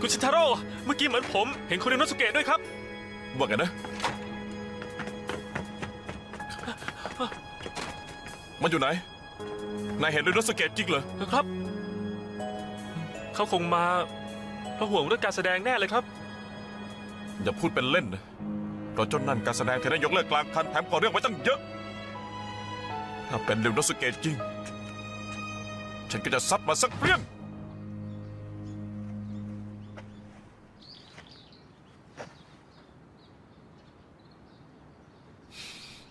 คุณชินทาโร่เมื่อกี้เหมือนผม เห็นคุณเรโนสุเกะด้วยครับ ว่าไงนะ มันอยู่ไหน นายเห็นเรโนสเกตจริงเหรอ ครับ เขาคงมาเพราะห่วงเรื่องการแสดงแน่เลยครับ อย่าพูดเป็นเล่นนะเพราะเจนนั่นการแสดงเธอได้ยกเลิกกลางคันแถมก่อเรื่องไว้ตั้งเยอะ ถ้าเป็นเรโนสเกตจริง ฉันก็จะซัดมาสักเปรี้ยง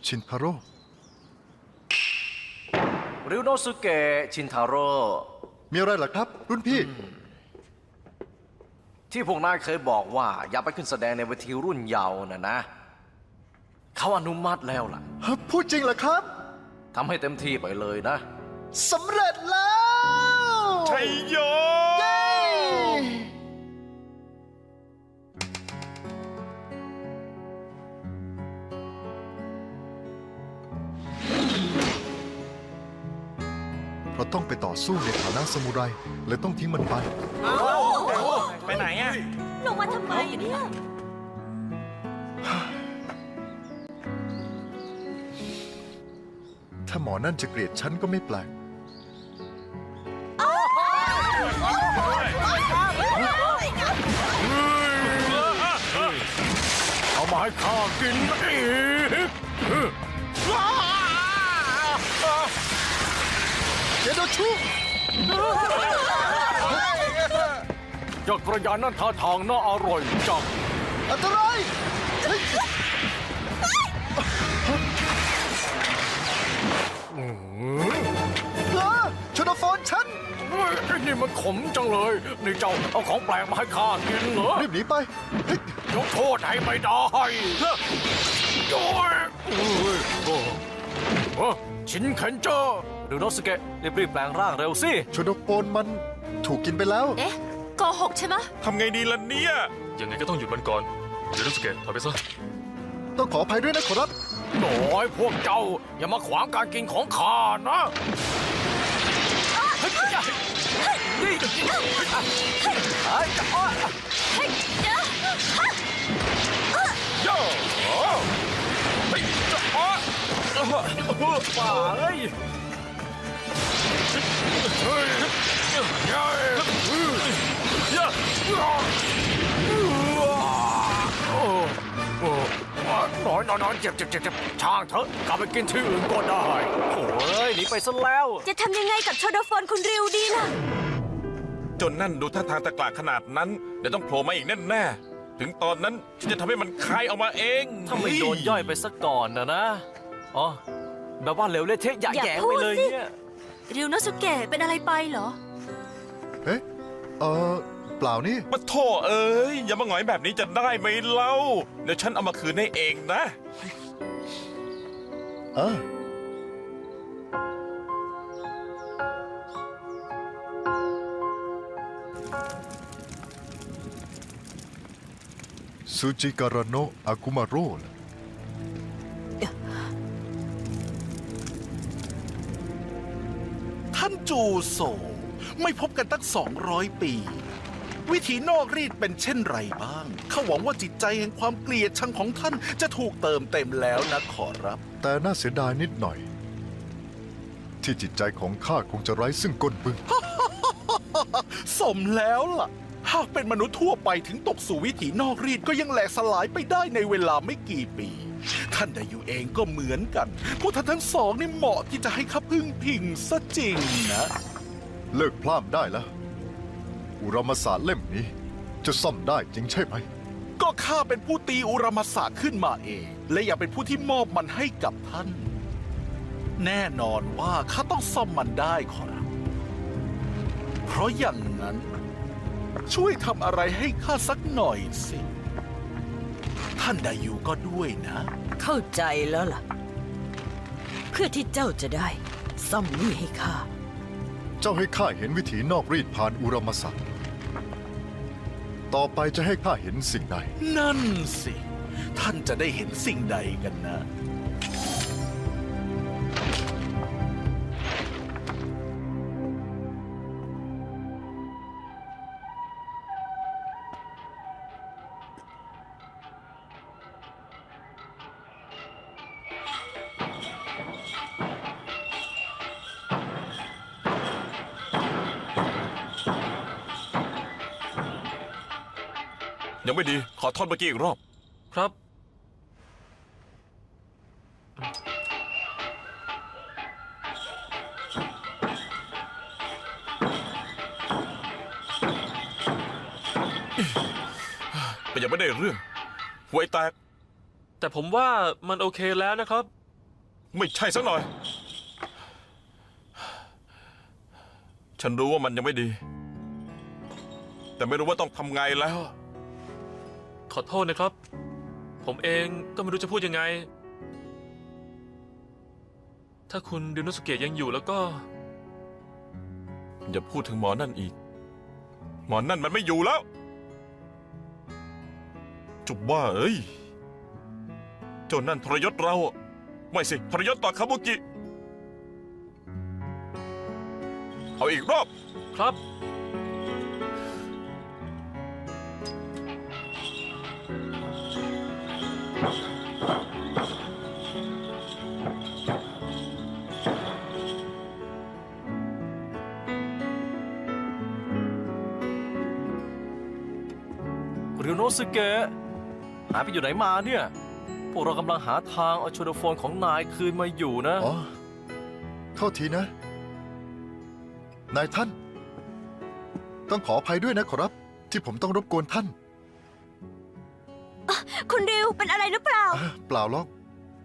ชินทาโร่ริวโนสุเกะชินทาโร่ มีอะไรเหรอครับ รุ่นพี่ ที่พวกนายเคยบอกว่า อย่าไปขึ้นแสดงในเวทีรุ่นเยาว์นะนะ เขาอนุมัติแล้วล่ะฮะพูดจริงเหรอครับทำให้เต็มที่ไปเลยนะ สำเร็จแล้ว ชัยโย เย้เพราะต้องไปต่อสู้ในฐานะสมุไรเลยต้องทิ้งมันไป ไปไหนอะ ลงมาทำไมเนี่ย ถ้าหมอนั่นจะเกลียดฉันก็ไม่แปลก เอามาให้ข้ากินอีก เจโดชูเจ้ากระยานนั่นท่าทางน่าอร่อยจังอันตรายเฮ้ยเออชนโฟนฉันเฮ้ยไอ้นี่มันขมจังเลย นี่เจ้าเอาของแปลกมาให้ข้ากินเหรอ รีบหนีไปเฮ้ยยกโทษให้ไม่ได้โอ้ยโอ้ยโอ้โอ้ชินเข็นเจ้า ริวโนสุเกะรีบๆแปลงร่างเร็วสิชนโฟนมันถูกกินไปแล้ว เอ๊ะโกหกใช่ไหมะทำไงดีล่ะเนี่ย ยังไงก็ต้องหยุดมันก่อนเรโนสุเกะถอยไปซะต้องขออภัยด้วยนะขอรับหน่อยพวกเจ้า อย่ามาขวางการกินของข้านะเฮ้ยนี่ไอ้จะอ้อโย่โอ้เฮ้ยจะอ๋อป่าเอ้ย นอนนอนนอนเจ็บเจ็บเจ็บเจ็บช่างเถอะกลับไปกินที่อื่นก็ได้โอ้ยหนีไปซะแล้ว จะทำยังไงกับโชโดโฟนคุณริวดีล่ะ จนนั่นดูท่าทางตะกลากขนาดนั้น เดี๋ยวต้องโผล่มาอีกแน่ๆ ถึงตอนนั้นฉันจะทำให้มันคายออกมาเองถ้าไม่โดนย่อยไปซะก่อนนะนะ อ๋อ แบบว่าเหลวเละเทะหยะอย่าแหยงพูไปดเลยสิ เนี่ยริวโนสุเกะเป็นอะไรไปเหรอ เอ๊ะเออ เปล่านี่ปะโถเอ้ยอย่ามาหงอยแบบนี้จะได้ไหมเล่า เดี๋ยวฉันเอามาคืนให้เองนะ เออซูจิการาโนะอากุมาโร่เหรอท่านจูโซ ไม่พบกันตั้ง 200 ปี วิถีนอกรีดเป็นเช่นไรบ้างเขาหวังว่าจิตใจแห่งความเกลียดชังของท่านจะถูกเติมเต็มแล้วนะขอรับ แต่น่าเสียดายนิดหน่อย ที่จิตใจของข้าคงจะไร้ซึ่งก้นบึ้งสมแล้วล่ะ หากเป็นมนุษย์ทั่วไปถึงตกสู่วิถีนอกรีดก็ยังแหลกสลายไปได้ในเวลาไม่กี่ปี ท่านไดยูเองก็เหมือนกัน พวกท่านทั้งสองนี่เหมาะที่จะให้ข้าพึ่งพิงซะจริงนะ เลิกพล่ามได้แล้ว อุรมศาสตร์เล่มนี้ จะซ่อมได้จริงใช่ไหม ก็ข้าเป็นผู้ตีอุรมศาสตร์ขึ้นมาเอง และอยากเป็นผู้ที่มอบมันให้กับท่าน แน่นอนว่าข้าต้องซ่อมมันได้ขอรับเพราะอย่างนั้น ช่วยทำอะไรให้ข้าสักหน่อยสิ ท่านไดยูก็ด้วยนะ เข้าใจแล้วล่ะ เพื่อที่เจ้าจะได้ซ่อมหนี้ให้ข้า เจ้าให้ข้าเห็นวิถีนอกรีดผ่านอุรมศาสตร์ต่อไปจะให้ข้าเห็นสิ่งใด นั่นสิ ท่านจะได้เห็นสิ่งใดกันนะ ยังไม่ดี ขอโทษเมื่อกี้อีกรอบ ครับ แต่ยังไม่ได้เรื่องหวยแตก แต่ผมว่ามันโอเคแล้วนะครับ ไม่ใช่สักหน่อย ฉันรู้ว่ามันยังไม่ดี แต่ไม่รู้ว่าต้องทำไงแล้ว ขอโทษนะครับ ผมเองก็ไม่รู้จะพูดยังไง ถ้าคุณริวโนสุเกะยังอยู่แล้วก็ อย่าพูดถึงหมอนั่นอีก หมอนั่นมันไม่อยู่แล้ว จุบว่าเอ้ย เจ้านั่นทรยศเรา ไม่สิทรยศต่อคาบุกิ เอาอีกรอบ ครับ ริวโนสึเกะหายไปอยู่ไหนมาเนี่ย พวกเรากำลังหาทางเอาโชโดโฟนของนายคืนมาอยู่นะ อ๋อโทษทีนะ นายท่าน ต้องขออภัยด้วยนะขอรับ ที่ผมต้องรบกวนท่านคุณริวเป็นอะไรหรือเปล่า อะเปล่าหรอก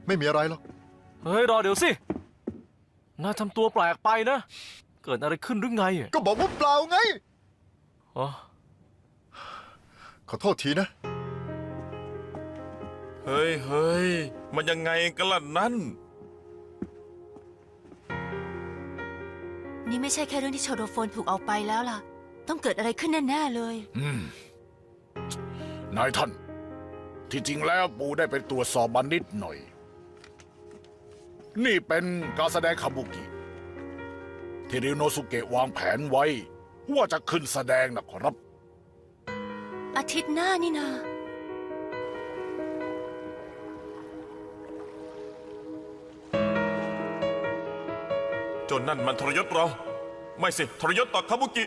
ไม่มีอะไรหรอก เฮ้ย รอเดี๋ยวสิ นายทำตัวแปลกไปนะ เกิดอะไรขึ้นหรือไง ก็บอกว่าเปล่าไง อ๋อ ขอโทษทีนะ เฮ้ยเฮ้ยมันยังไงกันล่ะนั่น นี่ไม่ใช่แค่เรื่องที่โชโดโฟนถูกเอาไปแล้วล่ะ ต้องเกิดอะไรขึ้นแน่ๆเลย อืม นายท่าน ที่จริงแล้วปูได้ไปตรวจสอบมันนิดหน่อย นี่เป็นการแสดงคาบุกิ ที่ริวโนสุเกะวางแผนไว้ ว่าจะขึ้นแสดงนะครับ อาทิตย์หน้านี่นาจนนั่นมันทรยศเรา ไม่สิทรยศต่อคาบุกิ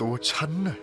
ตัวฉันน่ะ